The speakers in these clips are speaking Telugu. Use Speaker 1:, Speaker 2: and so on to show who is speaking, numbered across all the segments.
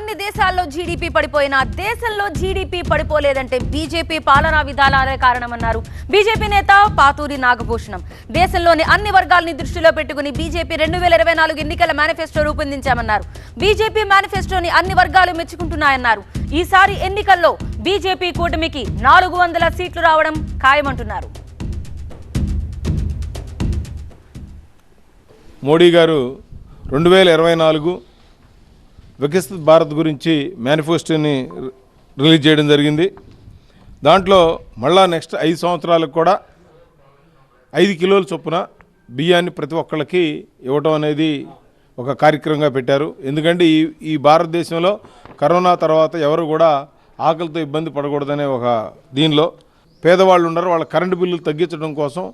Speaker 1: అన్ని దేశాల్లో జీడీపీ పడిపోయినా దేశంలో జీడీపీ పడిపోలేదంటే బీజేపీ పాలనా విధానాలే కారణమన్నారు. బీజేపీ నేత పాతూరి నాగభూషణం. దేశంలోని అన్ని వర్గాల్ని దృష్టిలో పెట్టుకుని బీజేపీ రెండు వేల ఇరవై నాలుగు ఎన్నికల మేనిఫెస్టో రూపొందించామన్నారు. బీజేపీ మేనిఫెస్టోని అన్ని వర్గాలు మెచ్చుకుంటున్నాయన్నారు. ఈసారి ఎన్నికల్లో బీజేపీ కూటమికి నాలుగు వందల సీట్లు రావడం ఖాయమంటున్నారు.
Speaker 2: మోడీ గారు రెండు వేల ఇరవై నాలుగు వికసిత భారత్ గురించి మేనిఫెస్టోని రిలీజ్ చేయడం జరిగింది. దాంట్లో మళ్ళా నెక్స్ట్ ఐదు సంవత్సరాలకు కూడా ఐదు కిలోల చొప్పున బియ్యాన్ని ప్రతి ఒక్కళ్ళకి ఇవ్వటం అనేది ఒక కార్యక్రమంగా పెట్టారు. ఎందుకంటే ఈ ఈ భారతదేశంలో కరోనా తర్వాత ఎవరు కూడా ఆకలితో ఇబ్బంది పడకూడదనే ఒక దీనిలో పేదవాళ్ళు ఉన్నారు వాళ్ళ కరెంటు బిల్లులు తగ్గించడం కోసం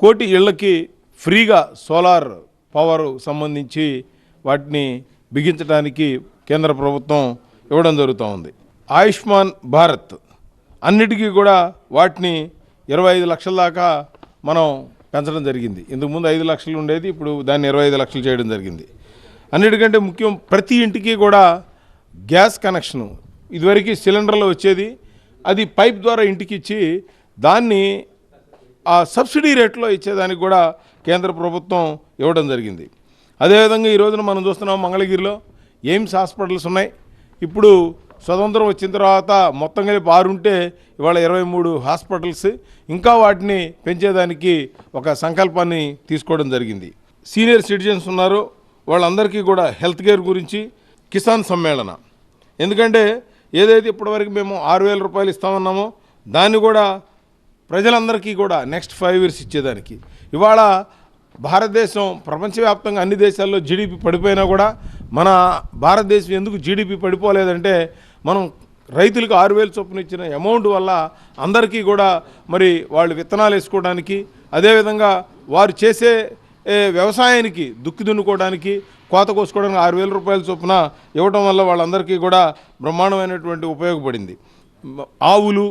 Speaker 2: కోటి ఇళ్ళకి ఫ్రీగా సోలార్ పవర్ సంబంధించి వాటిని బిగించడానికి కేంద్ర ప్రభుత్వం ఇవ్వడం జరుగుతూ ఉంది ఆయుష్మాన్ భారత్ అన్నిటికీ కూడా వాటిని ఇరవై ఐదు లక్షల దాకా మనం పెంచడం జరిగింది. ఇంతకుముందు ఐదు లక్షలు ఉండేది ఇప్పుడు దాన్ని ఇరవై ఐదు లక్షలు చేయడం జరిగింది. అన్నిటికంటే ముఖ్యం ప్రతి ఇంటికి కూడా గ్యాస్ కనెక్షను. ఇదివరకు సిలిండర్లో వచ్చేది అది పైప్ ద్వారా ఇంటికి ఇచ్చి దాన్ని ఆ సబ్సిడీ రేట్లో ఇచ్చేదానికి కూడా కేంద్ర ప్రభుత్వం ఇవ్వడం జరిగింది. అదేవిధంగా ఈ రోజున మనం చూస్తున్నాం మంగళగిరిలో ఎయిమ్స్ హాస్పిటల్స్ ఉన్నాయి. ఇప్పుడు స్వతంత్రం వచ్చిన తర్వాత మొత్తం కలిపి ఆరుంటే ఇవాళ ఇరవై మూడు హాస్పిటల్స్ ఇంకా వాటిని పెంచేదానికి ఒక సంకల్పాన్ని తీసుకోవడం జరిగింది. సీనియర్ సిటిజన్స్ ఉన్నారు. వాళ్ళందరికీ కూడా హెల్త్ కేర్ గురించి కిసాన్ సమ్మేళన. ఎందుకంటే ఏదైతే ఇప్పటివరకు మేము ఆరు వేల రూపాయలు ఇస్తామన్నామో దాన్ని కూడా ప్రజలందరికీ కూడా నెక్స్ట్ ఫైవ్ ఇయర్స్ ఇచ్చేదానికి. ఇవాళ భారతదేశం ప్రపంచవ్యాప్తంగా అన్ని దేశాల్లో జీడిపి పడిపోయినా కూడా మన భారతదేశం ఎందుకు జీడిపి పడిపోలేదంటే మనం రైతులకు ఆరు వేలు చొప్పున ఇచ్చిన అమౌంట్ వల్ల అందరికీ కూడా మరి వాళ్ళు విత్తనాలు వేసుకోవడానికి అదేవిధంగా వారు చేసే వ్యవసాయానికి దుక్కి దున్నుకోవడానికి కోత కోసుకోవడానికి ఆరు వేల రూపాయల చొప్పున ఇవ్వటం వల్ల వాళ్ళందరికీ కూడా బ్రహ్మాండమైనటువంటి ఉపయోగపడింది. ఆవులు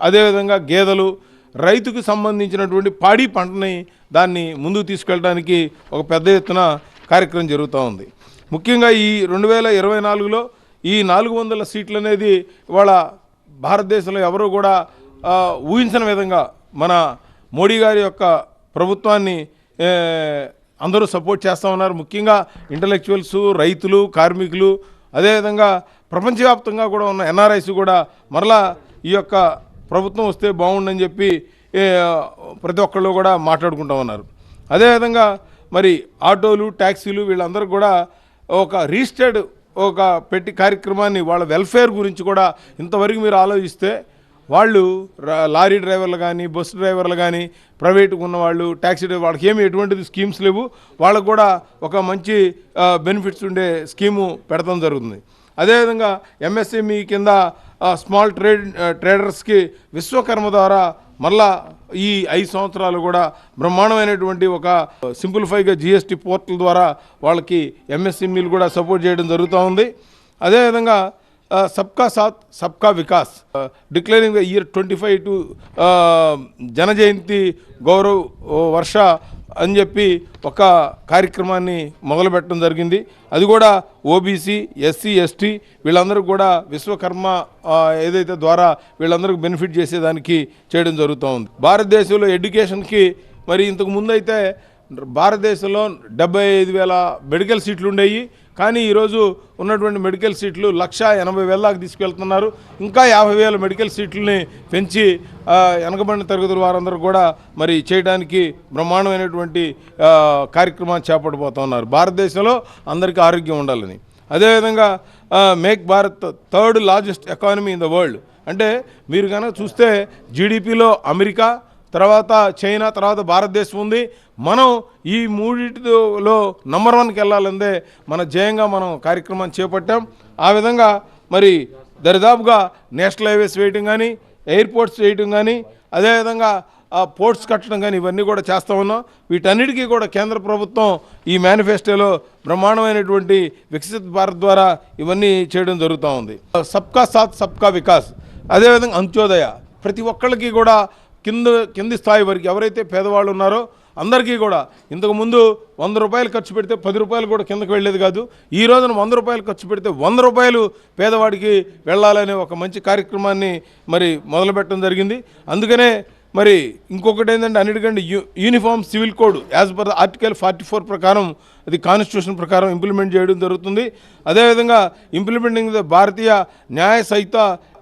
Speaker 2: అదేవిధంగా గేదెలు రైతుకు సంబంధించినటువంటి పాడి పంటని దాన్ని ముందుకు తీసుకెళ్ళడానికి ఒక పెద్ద ఎత్తున కార్యక్రమం జరుగుతూ ఉంది. ముఖ్యంగా ఈ రెండు వేల ఇరవై నాలుగులో ఈ నాలుగు వందల సీట్లు అనేది ఇవాళ భారతదేశంలో ఎవరు కూడా ఊహించిన విధంగా మన మోడీ గారి యొక్క ప్రభుత్వాన్ని అందరూ సపోర్ట్ చేస్తూ ఉన్నారు. ముఖ్యంగా ఇంటలెక్చువల్స్ రైతులు కార్మికులు అదేవిధంగా ప్రపంచవ్యాప్తంగా కూడా ఉన్న ఎన్ఆర్ఐస్ కూడా మరలా ఈ యొక్క ప్రభుత్వం వస్తే బాగుండని చెప్పి ప్రతి ఒక్కళ్ళు కూడా మాట్లాడుకుంటా ఉన్నారు. అదేవిధంగా మరి ఆటోలు ట్యాక్సీలు వీళ్ళందరూ కూడా ఒక రిజిస్టర్డ్ ఒక పెట్టి కార్యక్రమాన్ని వాళ్ళ వెల్ఫేర్ గురించి కూడా ఇంతవరకు మీరు ఆలోచిస్తే వాళ్ళు లారీ డ్రైవర్లు కానీ బస్సు డ్రైవర్లు కానీ ప్రైవేట్గా ఉన్నవాళ్ళు ట్యాక్సీ డ్రైవర్ వాళ్ళకి ఏమి ఎటువంటిది స్కీమ్స్ లేవు. వాళ్ళకు కూడా ఒక మంచి బెనిఫిట్స్ ఉండే స్కీము పెడతాం జరుగుతుంది. అదేవిధంగా ఎంఎస్ఎంఈ కింద స్మాల్ ట్రేడ్ ట్రేడర్స్కి విశ్వకర్మ ద్వారా మళ్ళా ఈ ఐదు సంవత్సరాలు కూడా బ్రహ్మాండమైనటువంటి ఒక సింప్లిఫైగా జిఎస్టీ పోర్టల్ ద్వారా వాళ్ళకి ఎంఎస్ఎంఈలు కూడా సపోర్ట్ చేయడం జరుగుతూ ఉంది. అదేవిధంగా సబ్కా సాత్ సబ్కా Vikas declaring the year twenty five to జన జయంతి గౌరవ్ వర్ష అని చెప్పి ఒక కార్యక్రమాన్ని మొదలుపెట్టడం జరిగింది. అది కూడా ఓబీసీ ఎస్సీ ఎస్టీ వీళ్ళందరూ కూడా విశ్వకర్మ ఏదైతే ద్వారా వీళ్ళందరికీ బెనిఫిట్ చేసేదానికి చేయడం జరుగుతూ ఉంది. భారతదేశంలో ఎడ్యుకేషన్కి మరి ఇంతకు ముందు అయితే భారతదేశంలో డెబ్బై ఐదు వేల మెడికల్ సీట్లు ఉండేవి కానీ ఈరోజు ఉన్నటువంటి మెడికల్ సీట్లు లక్ష ఎనభై వేల దాకా తీసుకెళ్తున్నారు. ఇంకా యాభై వేల మెడికల్ సీట్లని పెంచి వెనకబడిన తరగతుల వారందరూ కూడా మరి చేయడానికి బ్రహ్మాండమైనటువంటి కార్యక్రమాన్ని చేపట్టబోతా ఉన్నారు. భారతదేశంలో అందరికీ ఆరోగ్యం ఉండాలని. అదేవిధంగా make Bharat third largest economy in the world. అంటే మీరు కనుక చూస్తే జీడిపిలో అమెరికా తర్వాత చైనా తర్వాత భారతదేశం ఉంది. మనం ఈ మూడిటిలో నంబర్ వన్కి వెళ్ళాలందే మన జయంగా మనం కార్యక్రమాన్ని చేపట్టాం. ఆ విధంగా మరి దరిదాపుగా నేషనల్ హైవేస్ వేయటం కానీ ఎయిర్పోర్ట్స్ వేయటం కానీ అదేవిధంగా ఆ పోర్ట్స్ కట్టడం కానీ ఇవన్నీ కూడా చేస్తూ ఉన్నాం. వీటన్నిటికీ కూడా కేంద్ర ప్రభుత్వం ఈ మేనిఫెస్టోలో బ్రహ్మాండమైనటువంటి వికసిత భారత్ ద్వారా ఇవన్నీ చేయడం జరుగుతూ ఉంది. సబ్కా సాత్ సబ్కా వికాస్. అదేవిధంగా అంత్యోదయ. ప్రతి ఒక్కళ్ళకి కూడా కింద కింది స్థాయి వరకు ఎవరైతే పేదవాళ్ళు ఉన్నారో అందరికీ కూడా ఇంతకుముందు వంద రూపాయలు ఖర్చు పెడితే పది రూపాయలు కూడా కిందకి వెళ్ళేది కాదు. ఈ రోజున వంద రూపాయలు ఖర్చు పెడితే వంద రూపాయలు పేదవాడికి వెళ్ళాలనే ఒక మంచి కార్యక్రమాన్ని మరి మొదలుపెట్టడం జరిగింది. అందుకనే మరి ఇంకొకటి ఏంటంటే అన్నిటికంటే you uniform civil code as per article forty four ప్రకారం అది కాన్స్టిట్యూషన్ ప్రకారం ఇంప్లిమెంట్ చేయడం జరుగుతుంది. అదేవిధంగా ఇంప్లిమెంటింగ్ ద భారతీయ న్యాయ సహిత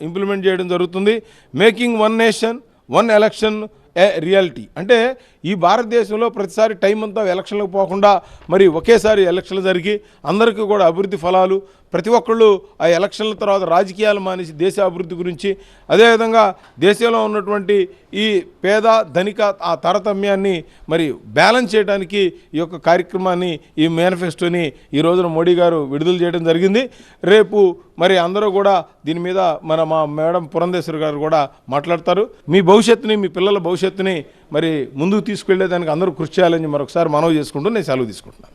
Speaker 2: ఇంప్లిమెంట్ చేయడం జరుగుతుంది. Making one nation one election a reality. అంటే ఈ భారతదేశంలో ప్రతిసారి టైం అంతా ఎలక్షన్లకు పోకుండా మరి ఒకేసారి ఎలక్షన్లు జరిగి అందరికీ కూడా అభివృద్ధి ఫలాలు ప్రతి ఒక్కళ్ళు ఆ ఎలక్షన్ల తర్వాత రాజకీయాలు మానేసి దేశ అభివృద్ధి గురించి అదేవిధంగా దేశంలో ఉన్నటువంటి ఈ పేద ధనిక ఆ తారతమ్యాన్ని మరి బ్యాలెన్స్ చేయడానికి ఈ యొక్క కార్యక్రమాన్ని ఈ మేనిఫెస్టోని ఈ రోజున మోడీ గారు విడుదల చేయడం జరిగింది. రేపు మరి అందరూ కూడా దీని మీద మన మా మేడం పురంధేశ్వరి గారు కూడా మాట్లాడతారు. మీ భవిష్యత్తుని మీ పిల్లల భవిష్యత్తుని మరి ముందుకు తీసుకెళ్ళేదానికి అందరూ కృషి చేయాలని మరొకసారి మనవి చేసుకుంటూ నేను సెలవు తీసుకుంటున్నాను.